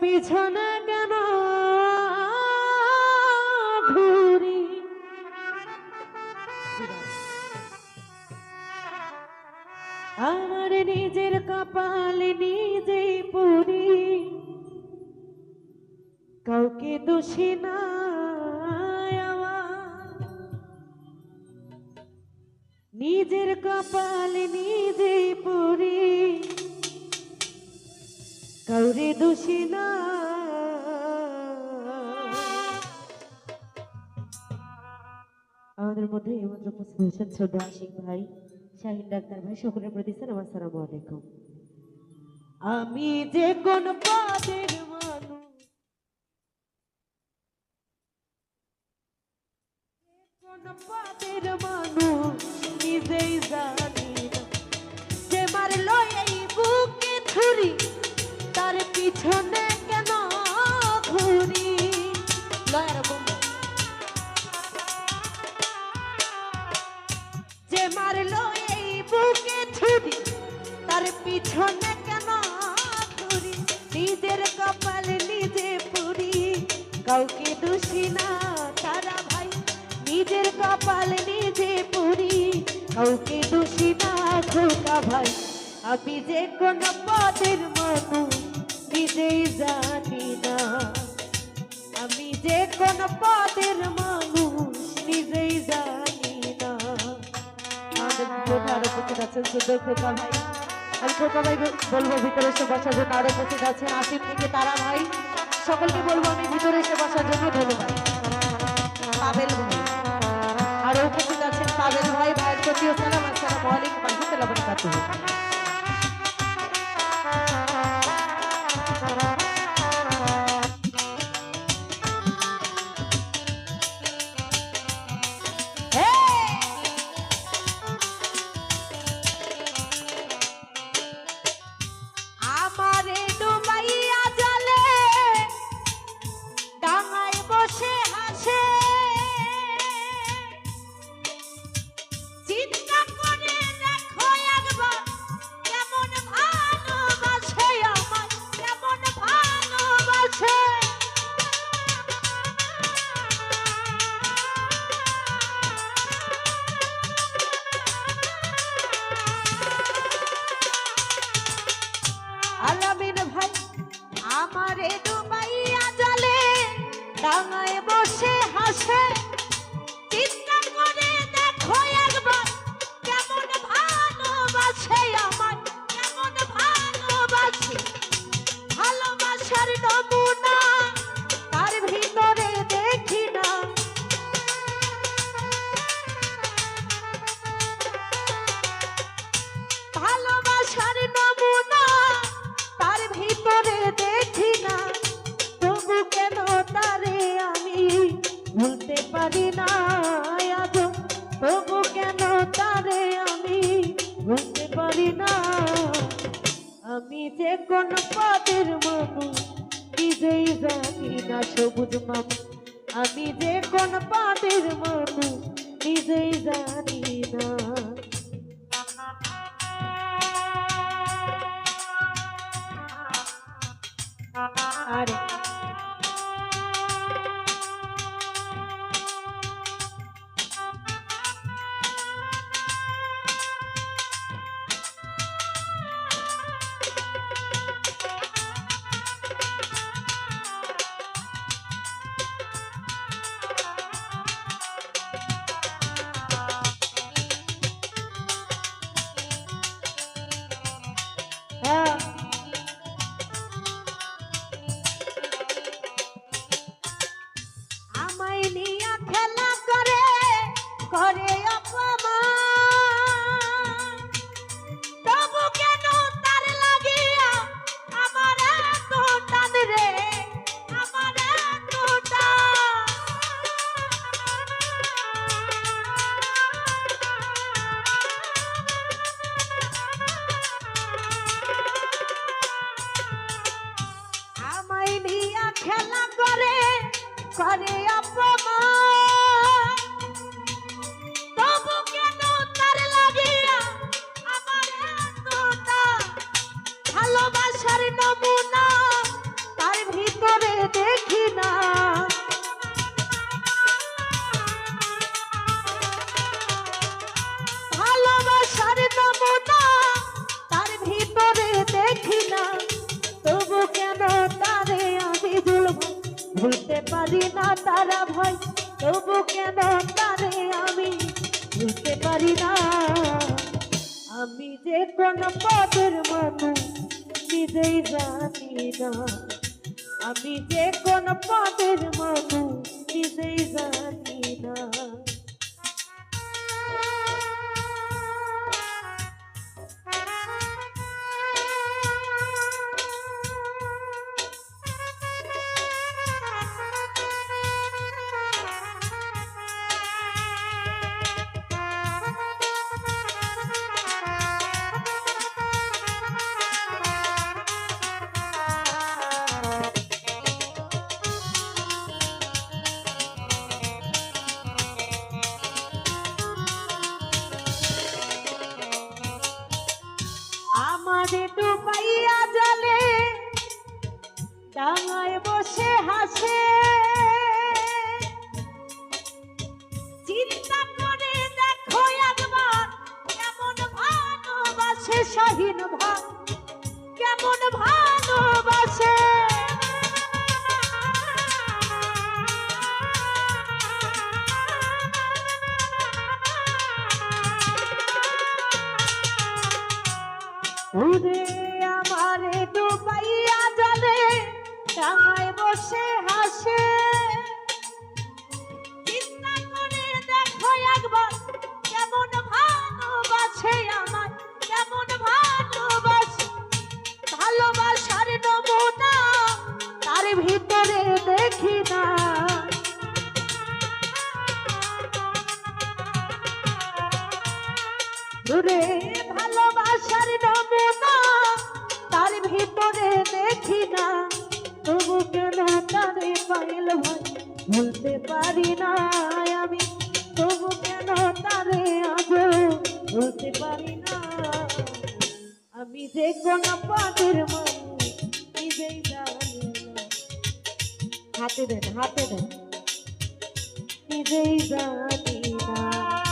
পিছনে কেন ঘুরি? আমার নিজের কপাল নিজেই পুরি। কাউকে দোষী না নিজের কপাল নিজেই পুরি। কাউরে দোষী না। আমাদের মধ্যে এইমাত্র হয়েছেন ছোট আশিক ভাই, শাহিন ডাক্তার ভাই, সকলের প্রতি সালাম, আসসালামু আলাইকুম। আমি যে কোন পদের কপাল নিজে পুরি, কাউকে দোষী না খোকা ভাই। আমি যে কোন পদের মানুষ, নিজেই জানি না। আমি যে কোন পদের মানুষ, নিজেই জানি না। আছেন সুন্দর খোকা ভাই। আমি খোকা ভাই বলব, ভিতরে এসে বসার জন্য আরও উপস্থিত আছেন। থেকে তারা ভাই। সকলকে বলব, আমি ভিতরে এসে বসার জন্য ধন্যবাদ। পাবেল ভাই। আরও উপস্থিত আছেন পাবেল ভাই ভাইয়ের প্রতিও সালাম আসসালামু আলাইকুম। রহমতুল্লাহ বারাকাতুহু পারি না ভুলতে পারি না তারা ভয়। তবু কেন তারে আমি ভুলতে পারি না। আমি যে কোন পদের মানুষ, নিজেই জানি না। আমি যে কোন পদের মানুষ, নিজেই জানি বসে হাসে। চিন্তা করে দেখো একবার কেমন ভালোবাসে আমার কেমন ভালোবাসে। ভালোবাসার নমুনা তার ভিতরে দেখি না। দূরে ভালোবাসার তারে পাইল ভাই, বলতে পারি না আমি। তবু কেন তারে আজ বলতে পারি না আমি যে কোন পাদের মানুষ নিজেই হাতে দেন হাতে দেন। নিজেই জানি না।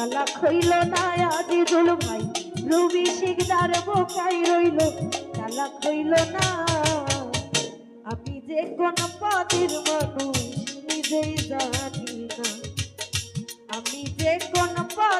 চালাক খইল না আজিজুল ভাই রবি শিকদার বোকাই রইল। চালাক খইল না, আমি যে কোন পদের মানুষ, নিজেই জানি না। আমি যে কোন পদের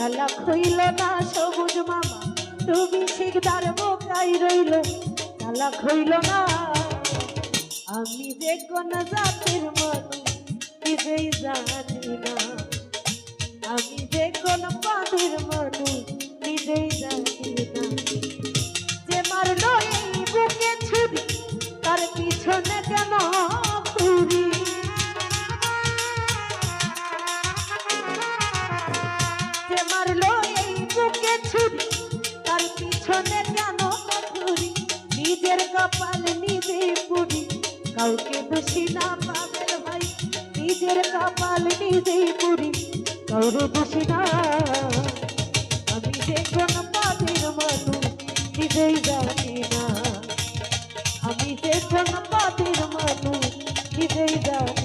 চালাক খুইল না সবুজ মামা, তুমি শিকদার বোকাই রইল ডালা খুইল না। আমি যে কোন জাতির মানুষ কিছুই জানি না। আমি যে কোন পাখির মানুষ, নিজেই জানি মারলো এই বুকে ছুরি, তার পিছনে কেন ঘুরি নিজের কপাল নিজে পুরি, কাউকে দোষী না পাবেন ভাই। নিজের কপাল নিজে পুরি, কাউরে দোষী না। আমি যে কোন পাদের মানুষ নিজেই জানি না। আমি যে কোন পাদের মানুষ নিজেই জানি